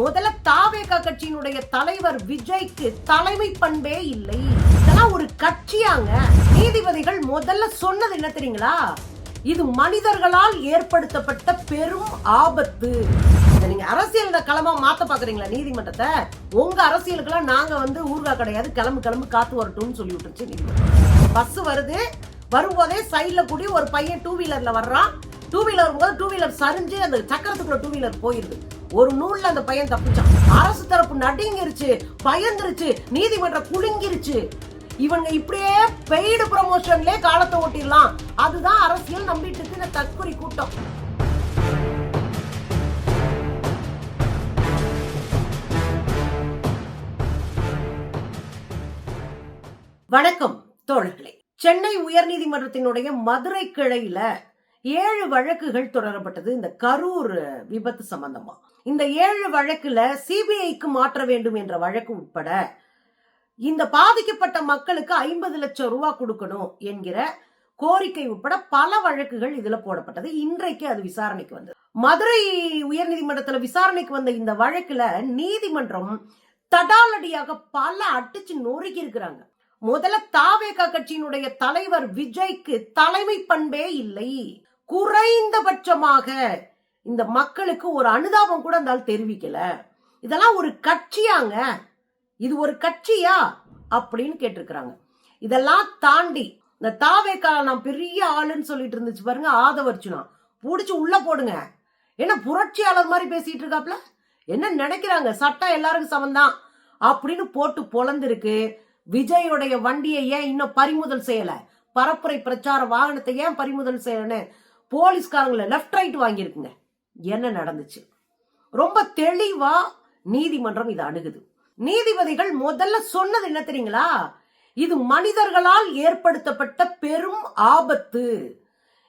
முதல்ல தாவேகா கட்சியினுடைய தலைவர் விஜய்க்கு தலைமை பண்பே இல்லை. இதெல்லாம் ஒரு கட்சியாங்க. நீதிபதிகள் முதல்ல சொன்னது என்ன தெரியுங்களா? இது மனிதர்களால் ஏற்படுத்தப்பட்ட பெரும் ஆபத்து. நீங்க அரசியல் களமா மாத்த பாக்குறீங்களா நீதிமன்றத்தை? உங்க அரசியலுக்கெல்லாம் நாங்க வந்து ஊர்கா கிடையாது கிளம்பு கிளம்பு காத்து வரட்டும்னு சொல்லி விட்டுருச்சு நீதிமன்றம். பஸ் வருது. வரும்போதே சைட்ல கூடி ஒரு பையன் டூ வீலர்ல வர்றான். டூ வீலர் போது டூ வீலர் சரிஞ்சு அந்த சக்கரத்துக்குள்ள டூ வீலர் போயிருது. ஒரு நூல்ல அந்த பையன் தப்பிச்சான் அரசு தரப்பு நடுங்கிருச்சு பயந்துருச்சு நீதிமன்றம் குலுங்கிருச்சு. இவங்க இப்படியே பெய்டு ப்ரமோஷன்லயே காலத்தை ஓட்டிடலாம். அதுதான் அரசியல் நம்பிட்டு இருக்கு இந்த தற்கொலை கூட்டம். வணக்கம் தோழர்களே. சென்னை உயர்நீதிமன்றத்தினுடைய மதுரை கிளையில ஏழு வழக்குகள் தொடரப்பட்டது. இந்த கரூர் விபத்து சம்பந்தமா. இந்த ஏழு வழக்குல சிபிஐக்கு மாற்ற வேண்டும் என்ற வழக்கு உட்பட இந்த பாதிக்கப்பட்ட மக்களுக்கு ஐம்பது லட்சம் ரூபா கொடுக்கணும் என்கிற கோரிக்கை உட்பட பல வழக்குகள் இதுல போடப்பட்டது. இன்றைக்கு அது விசாரணைக்கு வந்தது. மதுரை உயர்நீதிமன்றத்துல விசாரணைக்கு வந்த இந்த வழக்குல நீதிமன்றம் தடாலடியாக பல அடிச்சு நொறுக்கி இருக்கிறாங்க. முதல்ல தாவேகா கட்சியினுடைய தலைவர் விஜய்க்கு தலைமை பண்பே இல்லை. குறைந்தபட்சமாக இந்த மக்களுக்கு ஒரு அனுதாபம் கூட இருந்தால் தெரிவிக்கல. இதெல்லாம் ஒரு கட்சியாங்க. இது ஒரு கட்சியா? அப்படின்னு கேட்டிருக்கிறாங்க. இதெல்லாம் தாண்டி இந்த தாவேக்கா நான் பெரிய ஆளுன்னு சொல்லிட்டு இருந்துச்சு பாருங்க ஆதவர்ச்சுனா பிடிச்சி உள்ள போடுங்க. என்ன புரட்சியாளர் மாதிரி பேசிட்டு இருக்காப்ல? என்ன நினைக்கிறாங்க? சட்டம் எல்லாருக்கும் சமந்தான் அப்படின்னு போட்டு பொழந்திருக்கு. விஜயோடைய வண்டியை ஏன் இன்னும் பறிமுதல் செய்யல? பரப்புரை பிரச்சார வாகனத்தை ஏன் பறிமுதல் செய்யலன்னு போலீஸ்காரங்களை லெஃப்ட் ரைட் வாங்கியிருக்குங்க. என்ன நடந்துச்சு? ரொம்ப தெளிவா நீதிமன்றம் இதை அணுகுது. நீதிபதிகள் முதல்ல சொன்னது என்ன தெரியுங்களா? இது மனிதர்களால் ஏற்படுத்தப்பட்ட பெரும் ஆபத்து.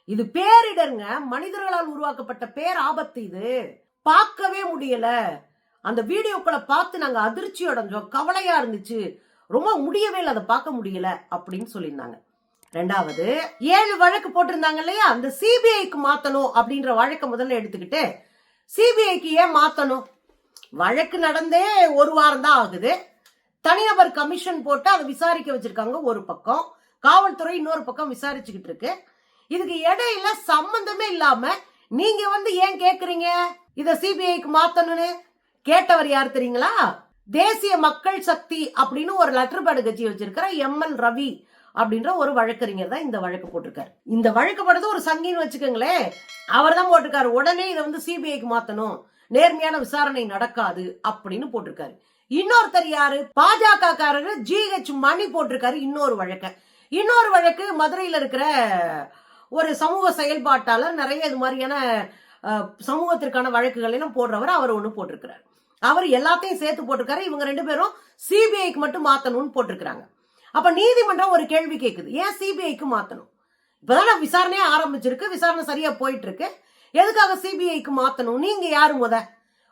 இது பேரிடருங்க. மனிதர்களால் உருவாக்கப்பட்ட பேர் ஆபத்து இது. பார்க்கவே முடியல. அந்த வீடியோக்களை பார்த்து நாங்க அதிர்ச்சி அடைஞ்சோம். கவலையா இருந்துச்சு. ரொம்ப முடியவே இல்லை. அதை பார்க்க முடியல அப்படின்னு சொல்லியிருந்தாங்க. ரெண்டாவது ஏழு வழக்கு போட்டிருந்தாங்க இல்லையா? அந்த சிபிஐக்கு மாத்தணும் அப்படின்ற வழக்கை முதல்ல எடுத்துக்கிட்டு சிபிஐக்கு ஏன் மாத்தணும்? வழக்கு நடந்தே ஒரு வாரம் தான் ஆகுது. தனிநபர் கமிஷன் போட்டு அதை விசாரிக்க வச்சிருக்காங்க ஒரு பக்கம். காவல்துறை இன்னொரு பக்கம் விசாரிச்சுக்கிட்டு இருக்கு. இதுக்கு இடையில சம்பந்தமே இல்லாம நீங்க வந்து ஏன் கேக்குறீங்க? இத சிபிஐக்கு மாத்தணும்னு? கேட்டவர் யார் தெரியுங்களா? தேசிய மக்கள் சக்தி அப்படின்னு ஒரு லெட்டர் பேடு கட்சி வச்சிருக்கிற எம் எல் ரவி அப்படின்ற ஒரு வழக்கறிஞர் தான் இந்த வழக்கு போட்டிருக்காரு. இந்த வழக்கு போடுறது ஒரு சங்கின்னு வச்சுக்கோங்களேன். அவர் தான் போட்டிருக்காரு. உடனே இதை வந்து சிபிஐக்கு மாத்தணும். நேர்மையான விசாரணை நடக்காது அப்படின்னு போட்டிருக்காரு. இன்னொருத்தர் யாரு? பாஜக காரரு ஜிஹெச் மணி போட்டிருக்காரு இன்னொரு வழக்க. இன்னொரு வழக்கு மதுரையில இருக்கிற ஒரு சமூக செயல்பாட்டாளர் நிறைய இது மாதிரியான சமூகத்திற்கான வழக்குகள் எல்லாம் போடுறவர் அவர் ஒண்ணு போட்டிருக்கிறார். அவர் எல்லாத்தையும் சேர்த்து போட்டிருக்காரு. இவங்க ரெண்டு பேரும் சிபிஐக்கு மட்டும் மாத்தணும்னு போட்டிருக்கிறாங்க. அப்ப நீதிமன்றம் ஒரு கேள்வி கேட்குது ஏன் சிபிஐக்கு மாத்தணும்? இப்பதான் விசாரணையே ஆரம்பிச்சிருக்கு. விசாரணை சரியா போயிட்டு இருக்கு எதுக்காக சிபிஐக்கு மாத்தணும்? நீங்க யாரு முத?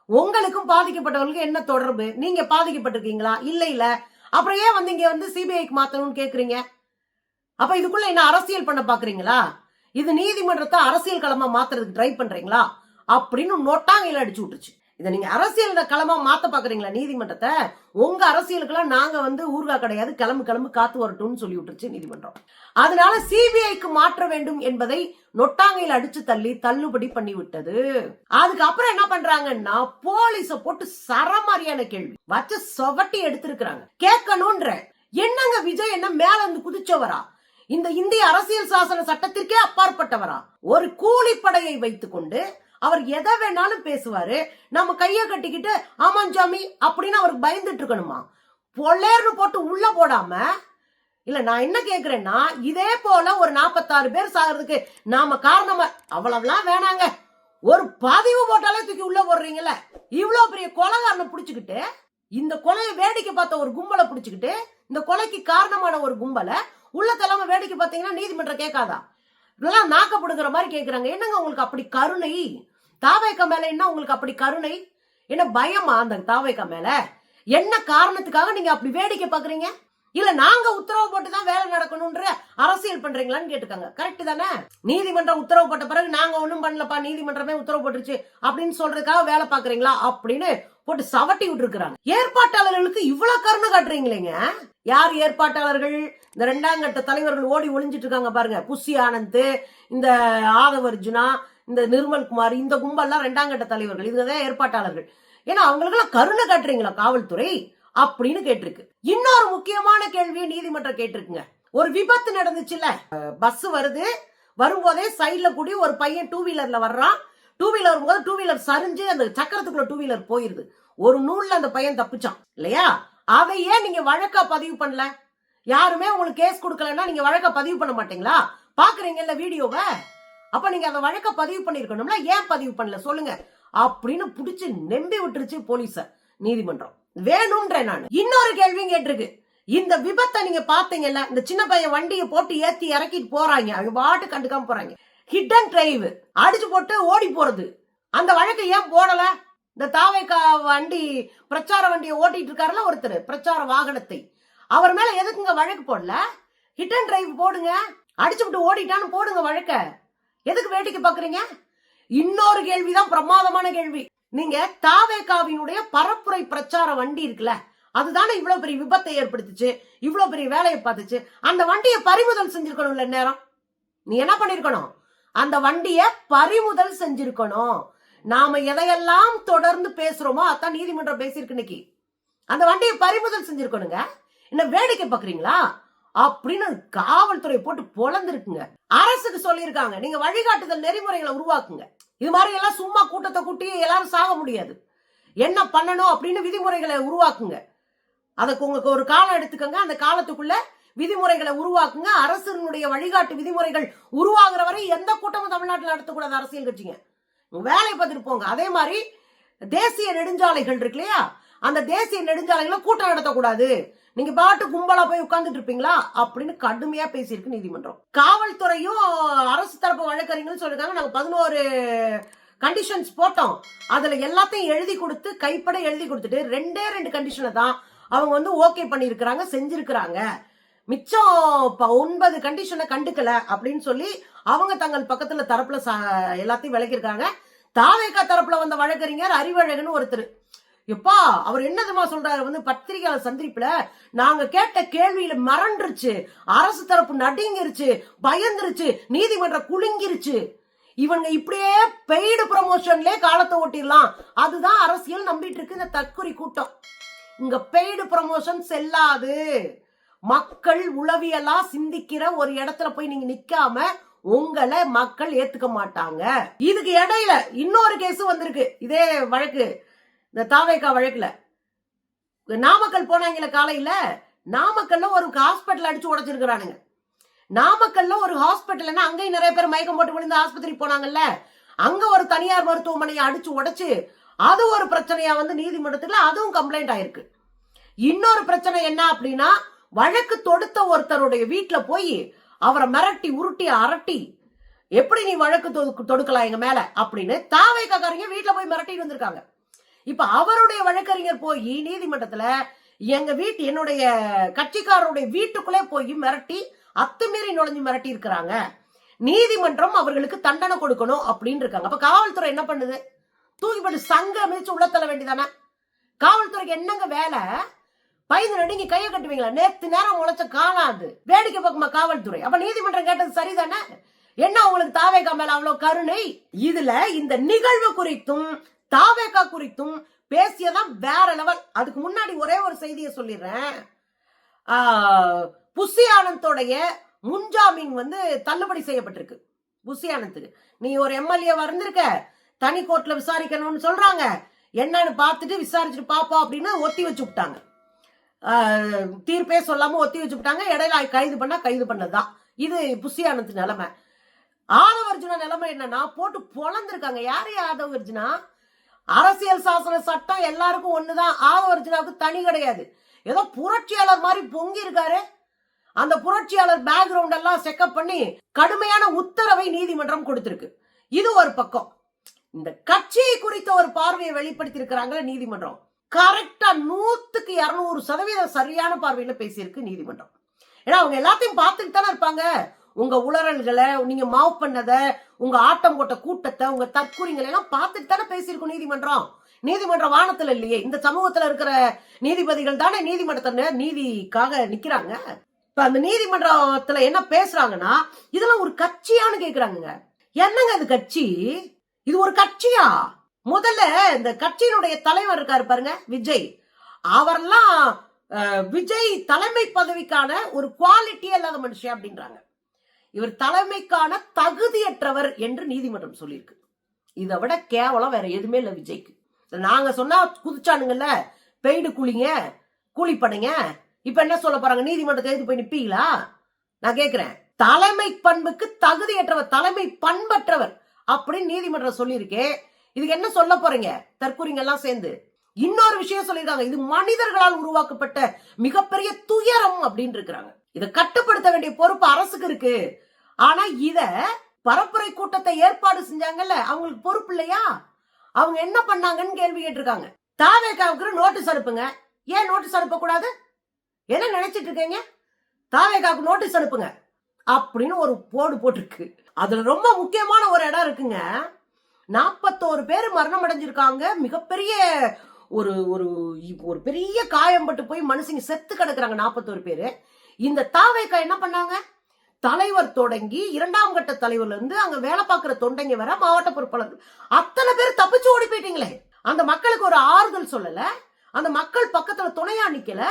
உங்களுக்கும் பாதிக்கப்பட்டவர்களுக்கு என்ன தொடர்பு? நீங்க பாதிக்கப்பட்டிருக்கீங்களா? இல்ல இல்ல. அப்புறம் ஏன் வந்து இங்க வந்து சிபிஐக்கு மாத்தணும்னு கேக்குறீங்க? அப்ப இதுக்குள்ள என்ன அரசியல் பண்ண பாக்குறீங்களா? இது நீதிமன்றத்தை அரசியல் களமா மாத்துறதுக்கு ட்ரை பண்றீங்களா? அப்படின்னு நோட்டாங்க அடிச்சு விட்டுச்சு இதை நீங்க அரசியல் களமா மாத்த பாக்குறீங்களா நீதிமன்றத்தை? உங்க அரசியலுக்கெல்லாம் நாங்க வந்து ஊர்கா கிடையாது கிளம்பு கிளம்பு காத்து வரட்டும்னு சொல்லி விட்டுருச்சு நீதிமன்றம். அதனால சிபிஐக்கு மாற்ற வேண்டும் என்பதை நொட்டாங்கையில் அடிச்சு தள்ளி தள்ளுபடி பண்ணி விட்டது. அதுக்கப்புறம் என்ன பண்றாங்கன்னா போலீஸ போட்டு சரமாரியான கேள்வி. வச்சு சொவட்டி எடுத்திருக்கிறாங்க. கேட்கணும்ன்ற. என்னங்க விஜய் என்ன மேல இருந்து குதிச்சவரா? இந்த இந்திய அரசியல் சாசன சட்டத்திற்கே அப்பாற்பட்டவரா? ஒரு கூலிப்படையை வைத்துக்கொண்டு அவர் எதை வேணாலும் பேசுவாரு. நம்ம கைய கட்டிக்கிட்டு ஆமாஞ்சாமி அப்படின்னு அவருக்கு பயந்துட்டு இருக்கணுமா? பொல்லேர்னு போட்டு உள்ள போடாம இல்ல நான் என்ன கேக்குறேன்னா இதே போல ஒரு நாற்பத்தாறு பேர் சாகிறதுக்கு நாம காரணமா அவ்வளவுலாம் வேணாங்க. ஒரு பதிவு போட்டாலே தூக்கி உள்ள போடுறீங்கல்ல? இவ்வளவு பெரிய கொலகாரனை புடிச்சுக்கிட்டு இந்த கொலையை வேடிக்கை பார்த்த ஒரு கும்பலை புடிச்சுக்கிட்டு இந்த கொலைக்கு காரணமான ஒரு கும்பலை உள்ள தலைமை வேடிக்கை பார்த்தீங்கன்னா நீதிமன்றம் கேட்காதா? இதெல்லாம் நாக்கப்படுங்கிற மாதிரி கேட்குறாங்க என்னங்க உங்களுக்கு அப்படி கருணை? தாவைக்கா மேல என்ன உங்களுக்கு அப்படி கருணை? என்ன பயமா அந்த தாவைக்கா மேல? என்ன காரணத்துக்காக நீங்க அப்படி வேடிக்கை பாக்குறீங்க இல்ல நாங்க உத்தரவு போட்டு தான் வேலை நடக்கணும்ன்ற அரசியல் பண்றீங்களான்னு கேட்டுக்காங்க. கரெக்ட் தானே? நீதிமன்றம் உத்தரவு போட்ட பிறகு நாங்க ஒண்ணும் பண்ணலப்பா நீதிமன்றமே உத்தரவு போட்டுருச்சு அப்படின்னு சொல்றதுக்காக வேலை பாக்குறீங்களா அப்படின்னு போட்டு சவட்டி விட்டுருக்காங்க ஏற்பாட்டாளர்களுக்கு இவ்வளவு கருணை காட்டுறீங்களேங்க? யார் ஏற்பாட்டாளர்கள்? இந்த ரெண்டாம் கட்ட தலைவர்கள் ஓடி ஒளிஞ்சிட்டு இருக்காங்க பாருங்க. புஷி ஆனந்த் இந்த ஆதவர்ஜுனா இந்த நிர்மல் குமார் இந்த கும்பல்லாம் ரெண்டாம் கட்ட தலைவர்கள் இதுதான் ஏற்பாட்டாளர்கள். ஏன்னா அவங்களுக்கெல்லாம் கருணை காட்டுறீங்களா காவல்துறை? அப்படின்னு கேட்டிருக்கு. இன்னொரு முக்கியமான கேள்வியை நீதிமன்றம் கேட்டிருக்குங்க. ஒரு விபத்து நடந்துச்சுல்ல? பஸ் வருது. வரும்போதே சைட்ல கூடி ஒரு பையன் டூ வீலர்ல வர்றான். டூ வீலர் வரும்போது டூ வீலர் சரிஞ்சு அந்த சக்கரத்துக்குள்ள டூ வீலர் போயிருது. ஒரு நூல்ல அந்த பையன் தப்பிச்சான். இல்லையா? அதை ஏன் நீங்க வழக்கா பதிவு பண்ணல? யாருமே உங்களுக்கு கேஸ் கொடுக்கலன்னா நீங்க வழக்கா பதிவு பண்ண மாட்டீங்களா? பாக்குறீங்கல்ல வீடியோவை? அப்ப நீங்க அந்த வழக்க பதிவு பண்ணிருக்கணும்ல ஏன் பதிவு பண்ணல? சொல்லுங்க. அப்படின்னு புடிச்சு நெம்பி விட்டுருச்சு போலீஸ நீதிமன்றம். வேணும்ன்ற நான். இன்னொரு கேள்வியும் கேட்டிருக்கு. இந்த விபத்தை நீங்க பாத்தீங்கல்ல இந்த சின்ன பையன் வண்டியை போட்டு ஏத்தி இறக்கிட்டு போறாங்க. அவங்க பாட்டு கண்டுக்காம போறாங்க. ஹிட் அண்ட் டிரைவ் அடிச்சு போட்டு ஓடி போறது. அந்த வழக்கை ஏன் போடல? இந்த தாவைக்கா வண்டி பிரச்சார வண்டியை ஓட்டிட்டு இருக்காருல ஒருத்தர் பிரச்சார வாகனத்தை. அவர் மேல எதுக்குங்க வழக்கு போடல? ஹிட் அண்ட் டிரைவ் போடுங்க. அடிச்சு விட்டு ஓடிட்டான்னு போடுங்க வழக்க. எதுக்கு வேடிக்கை பாக்குறீங்க? இன்னொரு கேள்விதான் பிரமாதமான கேள்வி. நீங்க தாவேகாவினுடைய பரப்புரை பிரச்சார வண்டி இருக்குல்ல அதுதானே இவ்வளவு பெரிய விபத்தை ஏற்படுத்துச்சு இவ்வளவு பெரிய வேலையை பார்த்துச்சு அந்த வண்டியை பறிமுதல் செஞ்சிருக்கணும்ல நேரம் நீ என்ன பண்ணிருக்கணும்? அந்த வண்டியை பறிமுதல் செஞ்சிருக்கணும். நாம எதையெல்லாம் தொடர்ந்து பேசுறோமோ அதான் நீதிமன்றம் பேசியிருக்கு இன்னைக்கு. அந்த வண்டியை பறிமுதல் செஞ்சிருக்கணுங்க. என்ன வேடிக்கை பாக்குறீங்களா அப்படின்னு காவல்துறை போட்டு பொழந்திருக்குங்க. அரசுக்கு சொல்லியிருக்காங்க. நீங்க வழிகாட்டுதல் நெறிமுறைகளை உருவாக்குங்க. இது மாதிரி எல்லாம் சும்மா கூட்டத்தை கூட்டி எல்லாரும் சாக முடியாது. என்ன பண்ணணும் அப்படின்னு விதிமுறைகளை உருவாக்குங்க. அதுக்கு உங்களுக்கு ஒரு காலம் எடுத்துக்கோங்க. அந்த காலத்துக்குள்ள விதிமுறைகளை உருவாக்குங்க. அரசினுடைய வழிகாட்டு விதிமுறைகள் உருவாகிற வரை எந்த கூட்டமும் தமிழ்நாட்டில் நடத்தக்கூடாது அரசியல் கட்சிங்க. வேலையை பார்த்துட்டு போங்க. அதே மாதிரி தேசிய நெடுஞ்சாலைகள் இருக்கு இல்லையா? அந்த தேசிய நெடுஞ்சாலைகளை கூட்டம் நடத்தக்கூடாது. நீங்க பாட்டு கும்பலா போய் உட்கார்ந்துட்டு இருப்பீங்களா? அப்படின்னு கடுமையா பேசியிருக்கு நீதிமன்றம். காவல்துறையும் அரசு தரப்பு வழக்கறிஞர்கள் சொல்லிருக்காங்க நாங்க பதினோரு கண்டிஷன்ஸ் போட்டோம். அதுல எல்லாத்தையும் எழுதி கொடுத்து கைப்பட எழுதி கொடுத்துட்டு ரெண்டே ரெண்டு கண்டிஷனை தான் அவங்க வந்து ஓகே பண்ணியிருக்கிறாங்க செஞ்சிருக்கிறாங்க. மிச்சம் ப- ஒன்பது கண்டிஷனை கண்டுக்கல அப்படின்னு சொல்லி அவங்க தங்கள் பக்கத்துல தரப்புல எல்லாத்தையும் விளக்கியிருக்காங்க. தாவேக்கா தரப்புல வந்த வழக்கறிஞர் அறிவழகன் ஒருத்தர். எப்பா அவர் என்னதுமா சொல்றாரு? வந்து பத்திரிகையாளர் சந்திப்புல நாங்க கேட்ட கேள்வியில மறண்டுருச்சு அரசு தரப்பு நடுங்கிருச்சு பயந்துருச்சு நீதிமன்றம் குலுங்கிருச்சு. இவங்க இப்படியே பெய்டு ப்ரமோஷன்லயே காலத்தை ஓட்டிடலாம். அதுதான் அரசியல் நம்பிட்டு இருக்கு இந்த தற்குறி கூட்டம். இங்க பெய்டு ப்ரமோஷன் செல்லாது. மக்கள் உளவியலா சிந்திக்கிற ஒரு இடத்துல போய் நீங்க நிக்காம உங்களை மக்கள் ஏத்துக்க மாட்டாங்க. இதுக்கு இடையில இன்னொரு கேஸ் வந்திருக்கு. இதே வழக்கு. இந்த தாவேக்கா வழக்குல. நாமக்கல் போனாங்களே காலையில நாமக்கல்ல ஒரு ஹாஸ்பிட்டல் அடிச்சு உடைச்சிருக்கிறானுங்க. நாமக்கல்ல ஒரு ஹாஸ்பிட்டல்னா அங்கேயும் நிறைய பேர் மயக்கம் போட்டு விழுந்து ஆஸ்பத்திரி போனாங்கல்ல. அங்க ஒரு தனியார் மருத்துவமனையை அடிச்சு உடைச்சு அது ஒரு பிரச்சனையா வந்து நீதிமன்றத்துல அதுவும் கம்ப்ளைண்ட் ஆயிருக்கு. இன்னொரு பிரச்சனை என்ன அப்படின்னா வழக்கு தொடுத்த ஒருத்தருடைய வீட்டுல போய் அவரை மிரட்டி உருட்டி அரட்டி எப்படி நீ வழக்கு தொடுக்கலாம் எங்க மேல? அப்படின்னு தாவை காக்காரங்க வீட்டுல போய் மிரட்டிட்டு வந்திருக்காங்க. இப்ப அவருடைய வழக்கறிஞர் போய் நீதிமன்றத்துல எங்க வீட்டு என்னுடைய கட்சிக்காரருடைய வீட்டுக்குள்ளே போய் மிரட்டி அத்துமீறி நுழைஞ்சு மிரட்டி இருக்கிறாங்க. நீதிமன்றம் அவர்களுக்கு தண்டனை கொடுக்கணும் அப்படின்னு இருக்காங்க. அப்ப காவல்துறை என்ன பண்ணுது? தூக்கி போட்டு சங்க மிதிச்சு உள்ள தள்ள வேண்டியதானே? காவல்துறைக்கு என்னங்க வேலை? பயந்து நீங்க கையை கட்டுவீங்களா? நேத்து நேரம் முளைச்ச காணாது வேடிக்கை பார்க்குமா காவல்துறை? அப்ப நீதிமன்றம் கேட்டது சரிதானே? என்ன உங்களுக்கு தாவேகா மேல அவ்வளவு கருணை? இதுல இந்த நிகழ்வு குறித்தும் தாவேகா குறித்தும் பேசியதான் வேற லெவல் அதுக்கு முன்னாடி ஒரே ஒரு செய்தியை சொல்லிடுறேன். புஷி ஆனந்தோடைய முன்ஜாமீன் வந்து தள்ளுபடி செய்யப்பட்டிருக்கு. புஷி ஆனந்துக்கு. நீ ஒரு எம்எல்ஏ வந்திருக்க தனி கோர்ட்ல விசாரிக்கணும்னு சொல்றாங்க. என்னன்னு பார்த்துட்டு விசாரிச்சுட்டு பாப்போம் அப்படின்னு ஒத்தி வச்சு விட்டாங்க. தீர்ப்பே சொல்லாம ஒத்தி வச்சு விட்டாங்க. இடையில கைது பண்ணா கைது பண்ணதுதான் இது புஷி ஆனந்த் நிலைமை. ஆதவர்ஜுனா நிலைமை என்னன்னா போட்டு பொழந்திருக்காங்க. யாரு ஆதவர்ஜுனா அரசியல் சாசன சட்டம் எல்லாருக்கும் ஒண்ணுதான். ஆதவர்ஜுனாவுக்கு தனி கிடையாது. ஏதோ புரட்சியாளர் மாதிரி பொங்கி இருக்காரு. அந்த புரட்சியாளர் பேக்ரவுண்ட் எல்லாம் செக்கப் பண்ணி கடுமையான உத்தரவை நீதிமன்றம் கொடுத்திருக்கு. இது ஒரு பக்கம். இந்த கட்சியை குறித்த ஒரு பார்வையை வெளிப்படுத்தி இருக்கிறாங்களே நீதிமன்றம் கரெக்டா நூத்துக்கு இருநூறு சதவீதம் சரியான பார்வையில பேசியிருக்கு நீதிமன்றம். ஏன்னா அவங்க எல்லாத்தையும் பார்த்துட்டு தானே இருப்பாங்க. உங்க உளறல்களை நீங்க மாவு பண்ணத உங்க ஆட்டம் போட்ட கூட்டத்தை உங்க தற்கூறிங்களை எல்லாம் பார்த்துட்டு தானே பேசியிருக்கோம் நீதிமன்றம். நீதிமன்ற வானத்துல இல்லையே. இந்த சமூகத்துல இருக்கிற நீதிபதிகள் தானே நீதிமன்றத்துல நீதிக்காக நிக்கிறாங்க. இப்ப அந்த நீதிமன்றத்துல என்ன பேசுறாங்கன்னா இதெல்லாம் ஒரு கட்சியான்னு கேக்குறாங்க என்னங்க இது கட்சி? இது ஒரு கட்சியா? முதல்ல இந்த கட்சியினுடைய தலைவர் இருக்காரு பாருங்க விஜய். அவர்லாம் விஜய் தலைமை பதவிக்கான ஒரு குவாலிட்டியே இல்லாத மனுஷன் அப்படின்றாங்க. இவர் தலைமைக்கான தகுதியற்றவர் என்று நீதிமன்றம் சொல்லியிருக்கு. இதை விட கேவலம் வேற எதுவுமே இல்லை விஜய்க்கு. நாங்க சொன்னா குதிச்சானுங்கல்ல பெய்டு கூலிங்க கூலிப்படைங்க. இப்ப என்ன சொல்ல போறாங்க? நீதிமன்றத்தை எதிர்த்து போய் நிப்பீங்களா? நான் கேக்குறேன். தலைமை பண்புக்கு தகுதியற்றவர் தலைமை பண்பற்றவர் அப்படின்னு நீதிமன்றம் சொல்லியிருக்கேன் இதுக்கு என்ன சொல்ல போறீங்க? தற்கூரிங்க எல்லாம் சேர்ந்து. இன்னொரு விஷயம் சொல்லியிருக்காங்க. இது மனிதர்களால் உருவாக்கப்பட்ட மிகப்பெரிய துயரம் அப்படின்னு இருக்கிறாங்க. இதை கட்டுப்படுத்த வேண்டிய பொறுப்பு அரசுக்கு இருக்கு. ஆனா இத பரப்புரை கூட்டத்தை ஏற்பாடு செஞ்சாங்கல்ல அவங்களுக்கு பொறுப்பு இல்லையா? அவங்க என்ன பண்ணாங்கன்னு கேள்வி கேட்டிருக்காங்க. தாவேக்காவுக்கு நோட்டீஸ் அனுப்புங்க. ஏன் நோட்டீஸ் அனுப்ப கூடாது என்ன நினைச்சிட்டு இருக்கீங்க? தாவேக்காவுக்கு நோட்டீஸ் அனுப்புங்க. அப்படின்னு ஒரு போடு போட்டிருக்கு. அதுல ரொம்ப முக்கியமான ஒரு இடம் இருக்குங்க. நாற்பத்தோரு பேர் மரணம் அடைஞ்சிருக்காங்க. மிகப்பெரிய ஒரு ஒரு ஒரு பெரிய காயம் பட்டு போய் மனுஷங்க செத்து கிடக்குறாங்க நாற்பத்தோரு பேரு. இந்த தாவேக்கா என்ன பண்ணாங்க? தலைவர் தொடங்கி இரண்டாம் கட்ட தலைவர்ல இருந்து அங்க வேலை பார்க்கிற தொண்டைங்க வர மாவட்ட பொறுப்பாளர்கள். அத்தனை பேர் தப்பிச்சு ஓடி போயிட்டீங்களே. அந்த மக்களுக்கு ஒரு ஆறுதல் சொல்லல. அந்த மக்கள் பக்கத்துல துணையா நிக்கல.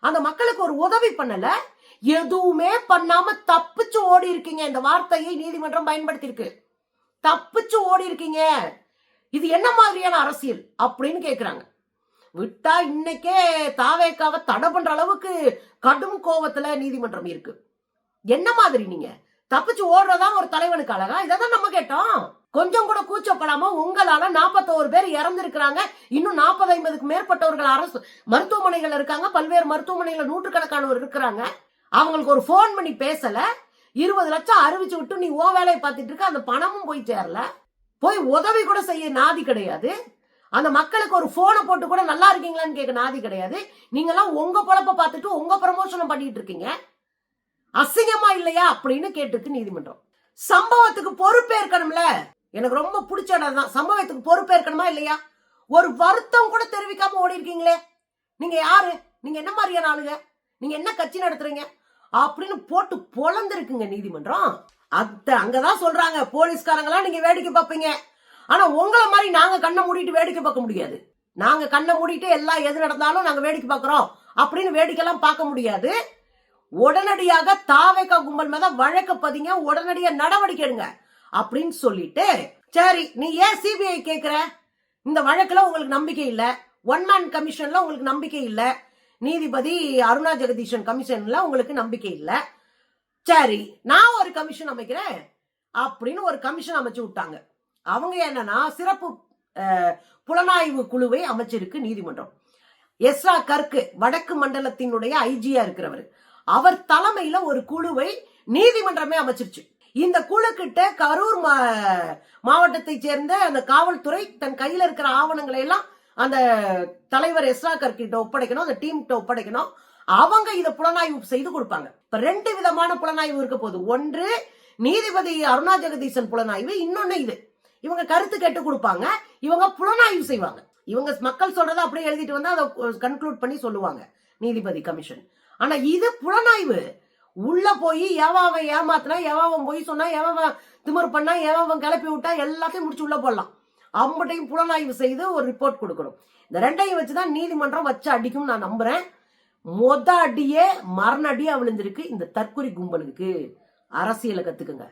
அந்த மக்களுக்கு ஒரு உதவி பண்ணல. எதுவுமே பண்ணாம தப்பிச்சு ஓடி இருக்கீங்க. இந்த வார்த்தையை நீதிமன்றம் பயன்படுத்தி இருக்கு தப்பிச்சு ஓடி இருக்கீங்க. இது என்ன மாதிரியான அரசியல்? அப்படின்னு கேக்குறாங்க. விட்டா இன்னைக்கே தாவேக்காவை தடை பண்ற அளவுக்கு கடும் கோபத்துல நீதிமன்றம் இருக்கு. என்ன மாதிரி நீங்க? தப்பிச்சு ஓடுறதா ஒரு தலைவனுக்கு அழகா? இதான் நம்ம கேட்டோம். கொஞ்சம் கூட கூச்சப்படாம உங்களால நாற்பத்தோரு பேர் இறந்திருக்கிறாங்க. இன்னும் நாற்பது ஐம்பதுக்கு மேற்பட்டவர்கள் அரசு மருத்துவமனைகள் இருக்காங்க. பல்வேறு மருத்துவமனைகள் நூற்றுக்கணக்கானவர் இருக்கிறாங்க. அவங்களுக்கு ஒரு ஃபோன் பண்ணி பேசல. இருபது லட்சம் அறிவிச்சு விட்டு நீ ஓ வேலையை பார்த்துட்டு இருக்க. அந்த பணமும் போய் சேரல. போய் உதவி கூட செய்ய நாதி கிடையாது. அந்த மக்களுக்கு ஒரு போனை போட்டு கூட நல்லா இருக்கீங்களான்னு கேட்க நாதி கிடையாது. நீங்கெல்லாம் உங்க பொழப்ப பார்த்துட்டு உங்க ப்ரமோஷனம் பண்ணிட்டு இருக்கீங்க. அசிங்கமா இல்லையா அப்படின்னு கேட்டிருக்கு நீதிமன்றம். சம்பவத்துக்கு பொறுப்பேற்கணும்ல? எனக்கு ரொம்ப பிடிச்ச இடம் தான் சம்பவத்துக்கு பொறுப்பேற்கணுமா இல்லையா? ஒரு வருத்தம் கூட தெரிவிக்காம ஓடி இருக்கீங்களே. நீங்க யாரு? நீங்க என்ன மாதிரியான ஆளுங்க? நீங்க என்ன கட்சி நடத்துறீங்க? அப்படின்னு போட்டு பொழந்திருக்குங்க நீதிமன்றம். அத்த அங்கதான் சொல்றாங்க. போலீஸ்காரங்களாம் நீங்க வேடிக்கை பார்ப்பீங்க. ஆனா உங்களை மாதிரி நாங்க கண்ணை மூடிட்டு வேடிக்கை பார்க்க முடியாது. நாங்க கண்ணை மூடிட்டு எல்லாம் எது நடந்தாலும் நாங்க வேடிக்கை பார்க்கறோம். அப்படின்னு வேடிக்கைலாம் பார்க்க முடியாது. உடனடியாக தாவேக்கா கும்பல் மேல வழக்க பதிங்க உடனடியா நடவடிக்கை எடுங்க அப்படின்னு சொல்லிட்டு சரி நீ ஏன் சிபிஐ கேக்குற? இந்த வழக்குல உங்களுக்கு நம்பிக்கை இல்ல. ஒன் மேன் கமிஷன்ல உங்களுக்கு நம்பிக்கை இல்ல. நீதிபதி அருணா ஜெகதீஷன் கமிஷன்ல உங்களுக்கு நம்பிக்கை இல்ல. சரி நான் ஒரு கமிஷன் அமைக்கிறேன் அப்படின்னு ஒரு கமிஷன் அமைச்சு விட்டாங்க. அவங்க என்னன்னா சிறப்பு புலனாய்வு குழுவை அமைச்சிருக்கு நீதிமன்றம். எஸ்ரா கர்க்கு வடக்கு மண்டலத்தினுடைய ஐஜியா இருக்கிறவர். அவர் தலைமையில ஒரு குழுவை நீதிமன்றமே அமைச்சிருச்சு. இந்த குழு கிட்ட கரூர் மா- சேர்ந்த அந்த காவல்துறை தன் கையில இருக்கிற ஆவணங்களை எல்லாம் அந்த தலைவர் எஸ்ரா கர்கிட்ட ஒப்படைக்கணும் அந்த டீம் கிட்ட ஒப்படைக்கணும். அவங்க இதை புலனாய்வு செய்து கொடுப்பாங்க. இப்ப ரெண்டு விதமான புலனாய்வு இருக்க போகுது. ஒன்று நீதிபதி அருணா ஜெகதீசன் புலனாய்வு இன்னொன்னு இது. இவங்க கருத்து கேட்டு கொடுப்பாங்க. இவங்க புலனாய்வு செய்வாங்க. இவங்க மக்கள் சொல்றதை அப்படியே எழுதிட்டு வந்தா அதை கன்க்ளூட் பண்ணி சொல்லுவாங்க. நீதிபதி கமிஷன். ஆனா இது புலனாய்வு. உள்ள போய் எவாவை ஏமாத்தினா எவாவன் போய் சொன்னா எவன் திமிர் பண்ணா எவன் கிளப்பி விட்டா எல்லாத்தையும் முடிச்சு உள்ள போடலாம். அவங்ககிட்டையும் புலனாய்வு செய்து ஒரு ரிப்போர்ட் கொடுக்கணும். இந்த ரெண்டையும் வச்சுதான் நீதிமன்றம் வச்சு அடிக்கும் நான் நம்புறேன். மொத அடியே மரண அடியே விழுந்திருக்கு இந்த தற்கொலை கும்பலுக்கு. அரசியலை கத்துக்குங்க.